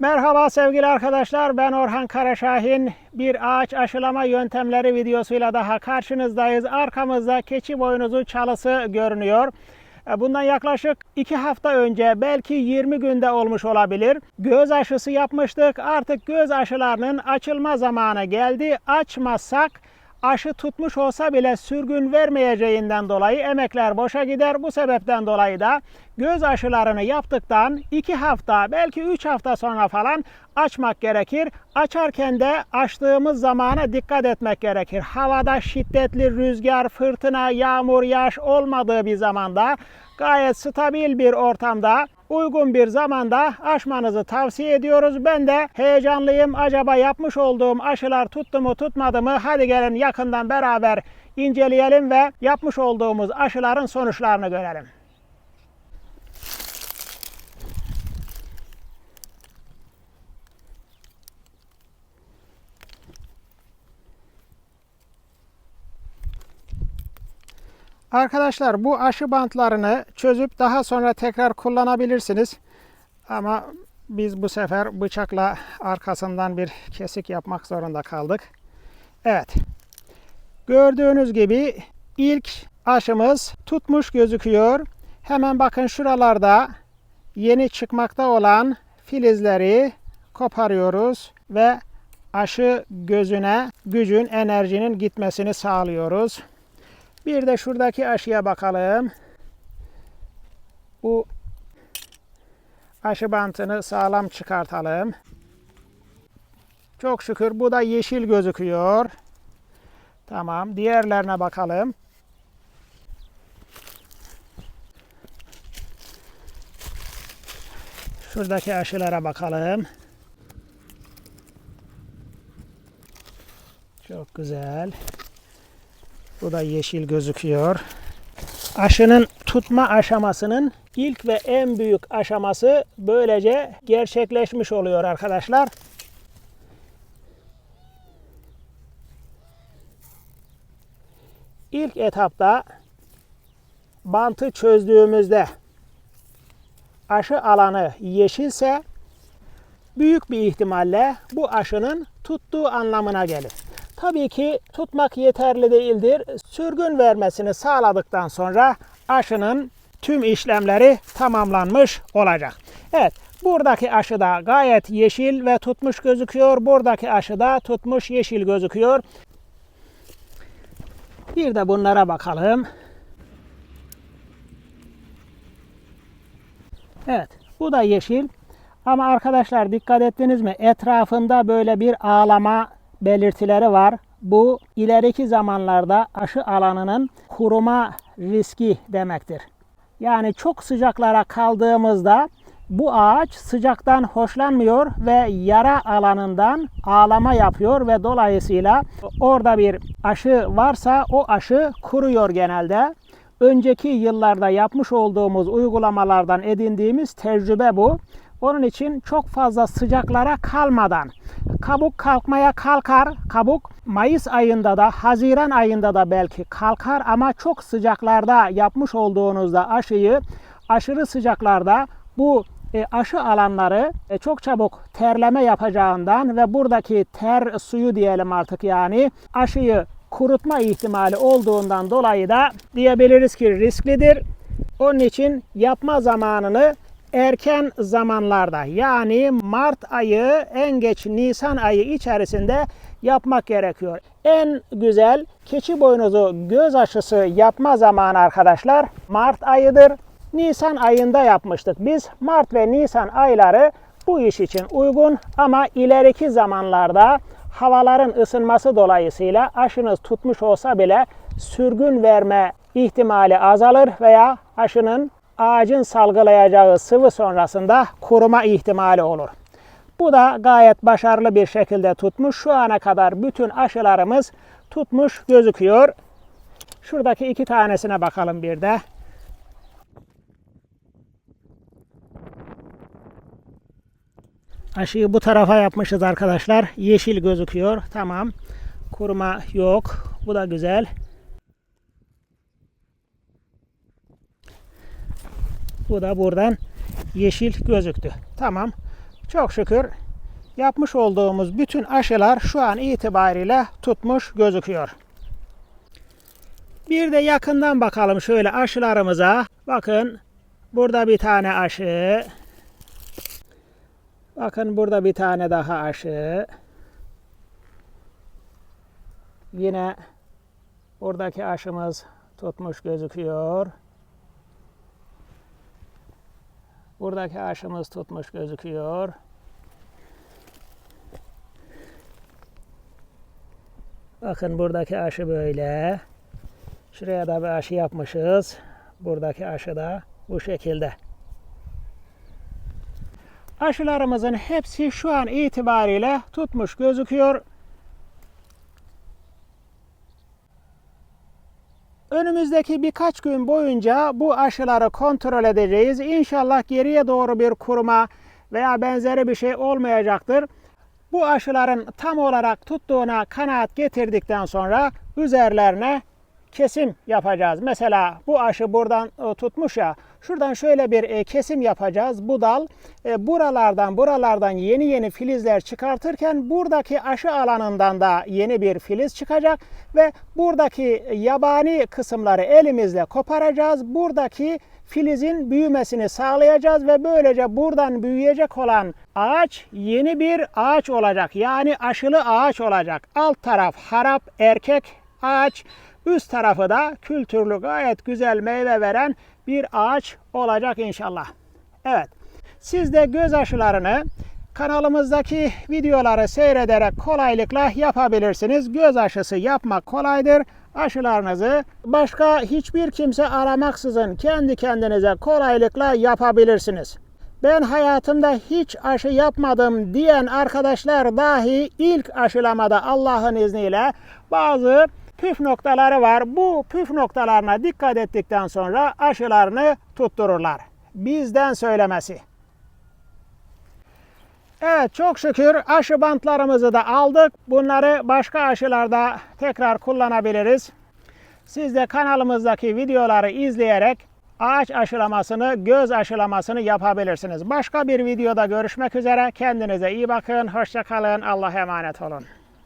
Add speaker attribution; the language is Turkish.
Speaker 1: Merhaba sevgili arkadaşlar. Ben Orhan Karaşahin. Bir ağaç aşılama yöntemleri videosuyla daha karşınızdayız. Arkamızda keçi boynuzu çalısı görünüyor. E, Bundan yaklaşık 2 hafta önce belki 20 günde olmuş olabilir. Göz aşısı yapmıştık. Artık göz aşılarının açılma zamanı geldi. Açmazsak aşı tutmuş olsa bile sürgün vermeyeceğinden dolayı emekler boşa gider. Bu sebepten dolayı da göz aşılarını yaptıktan 2 hafta belki 3 hafta sonra falan açmak gerekir. Açarken de açtığımız zamana dikkat etmek gerekir. Havada şiddetli rüzgar, fırtına, yağmur, yağış olmadığı bir zamanda gayet stabil bir ortamda uygun bir zamanda aşmanızı tavsiye ediyoruz. Ben de heyecanlıyım. Acaba yapmış olduğum aşılar tuttu mu tutmadı mı? Hadi gelin yakından beraber inceleyelim ve yapmış olduğumuz aşıların sonuçlarını görelim. Arkadaşlar bu aşı bantlarını çözüp daha sonra tekrar kullanabilirsiniz. Ama biz bu sefer bıçakla arkasından bir kesik yapmak zorunda kaldık. Evet. Gördüğünüz gibi ilk aşımız tutmuş gözüküyor. Hemen bakın şuralarda yeni çıkmakta olan filizleri koparıyoruz ve aşı gözüne gücün, enerjinin gitmesini sağlıyoruz. Bir de şuradaki aşıya bakalım. Bu aşı bantını sağlam çıkartalım. Çok şükür bu da yeşil gözüküyor. Tamam. Diğerlerine bakalım. Şuradaki aşılara bakalım. Çok güzel. Bu da yeşil gözüküyor. Aşının tutma aşamasının ilk ve en büyük aşaması böylece gerçekleşmiş oluyor arkadaşlar. İlk etapta bantı çözdüğümüzde aşı alanı yeşilse büyük bir ihtimalle bu aşının tuttuğu anlamına gelir. Tabii ki tutmak yeterli değildir. Sürgün vermesini sağladıktan sonra aşının tüm işlemleri tamamlanmış olacak. Evet, buradaki aşı da gayet yeşil ve tutmuş gözüküyor. Buradaki aşı da tutmuş yeşil gözüküyor. Bir de bunlara bakalım. Evet, bu da yeşil. Ama arkadaşlar dikkat ettiniz mi? Etrafında böyle bir ağlama belirtileri var. Bu ileriki zamanlarda aşı alanının kuruma riski demektir. Yani çok sıcaklara kaldığımızda bu ağaç sıcaktan hoşlanmıyor ve yara alanından ağlama yapıyor ve dolayısıyla orada bir aşı varsa o aşı kuruyor genelde. Önceki yıllarda yapmış olduğumuz uygulamalardan edindiğimiz tecrübe bu. Onun için çok fazla sıcaklara kalmadan kabuk kalkmaya kalkar. Kabuk Mayıs ayında da Haziran ayında da belki kalkar ama çok sıcaklarda yapmış olduğunuzda aşıyı aşırı sıcaklarda bu e, aşı alanları e, çok çabuk terleme yapacağından ve buradaki ter suyu diyelim artık yani aşıyı kurutma ihtimali olduğundan dolayı da diyebiliriz ki risklidir. Onun için yapma zamanını erken zamanlarda yani Mart ayı en geç Nisan ayı içerisinde yapmak gerekiyor. En güzel keçi boynuzu göz aşısı yapma zamanı arkadaşlar Mart ayıdır. Nisan ayında yapmıştık. Biz Mart ve Nisan ayları bu iş için uygun ama ileriki zamanlarda havaların ısınması dolayısıyla aşınız tutmuş olsa bile sürgün verme ihtimali azalır veya aşının ağacın salgılayacağı sıvı sonrasında kuruma ihtimali olur. Bu da gayet başarılı bir şekilde tutmuş. Şu ana kadar bütün aşılarımız tutmuş gözüküyor. Şuradaki iki tanesine bakalım bir de. Aşıyı bu tarafa yapmışız arkadaşlar. Yeşil gözüküyor. Tamam. Kuruma yok. Bu da güzel. Bu da buradan yeşil gözüktü. Tamam. Çok şükür yapmış olduğumuz bütün aşılar şu an itibariyle tutmuş gözüküyor. Bir de yakından bakalım şöyle aşılarımıza. Bakın burada bir tane aşı. Bakın burada bir tane daha aşı. Yine buradaki aşımız tutmuş gözüküyor. Buradaki aşımız tutmuş gözüküyor. Bakın buradaki aşı böyle. Şuraya da bir aşı yapmışız. Buradaki aşı da bu şekilde. Aşılarımızın hepsi şu an itibariyle tutmuş gözüküyor. Önümüzdeki birkaç gün boyunca bu aşıları kontrol edeceğiz. İnşallah geriye doğru bir kuruma veya benzeri bir şey olmayacaktır. Bu aşıların tam olarak tuttuğuna kanaat getirdikten sonra üzerlerine kesim yapacağız. Mesela bu aşı buradan e, tutmuş ya, şuradan şöyle bir e, kesim yapacağız. Bu dal e, buralardan buralardan yeni yeni filizler çıkartırken buradaki aşı alanından da yeni bir filiz çıkacak ve buradaki yabani kısımları elimizle koparacağız. Buradaki filizin büyümesini sağlayacağız ve böylece buradan büyüyecek olan ağaç yeni bir ağaç olacak. Yani aşılı ağaç olacak. Alt taraf harap erkek ağaç, üst tarafı da kültürlü gayet güzel meyve veren bir ağaç olacak inşallah. Evet. Siz de göz aşılarını kanalımızdaki videoları seyrederek kolaylıkla yapabilirsiniz. Göz aşısı yapmak kolaydır. Aşılarınızı başka hiçbir kimse aramaksızın kendi kendinize kolaylıkla yapabilirsiniz. Ben hayatımda hiç aşı yapmadım diyen arkadaşlar dahi ilk aşılamada Allah'ın izniyle bazı püf noktaları var. Bu püf noktalarına dikkat ettikten sonra aşılarını tuttururlar. Bizden söylemesi. Evet çok şükür aşı bantlarımızı da aldık. Bunları başka aşılarda tekrar kullanabiliriz. Siz de kanalımızdaki videoları izleyerek ağaç aşılamasını, göz aşılamasını yapabilirsiniz. Başka bir videoda görüşmek üzere. Kendinize iyi bakın. Hoşçakalın. Allah'a emanet olun.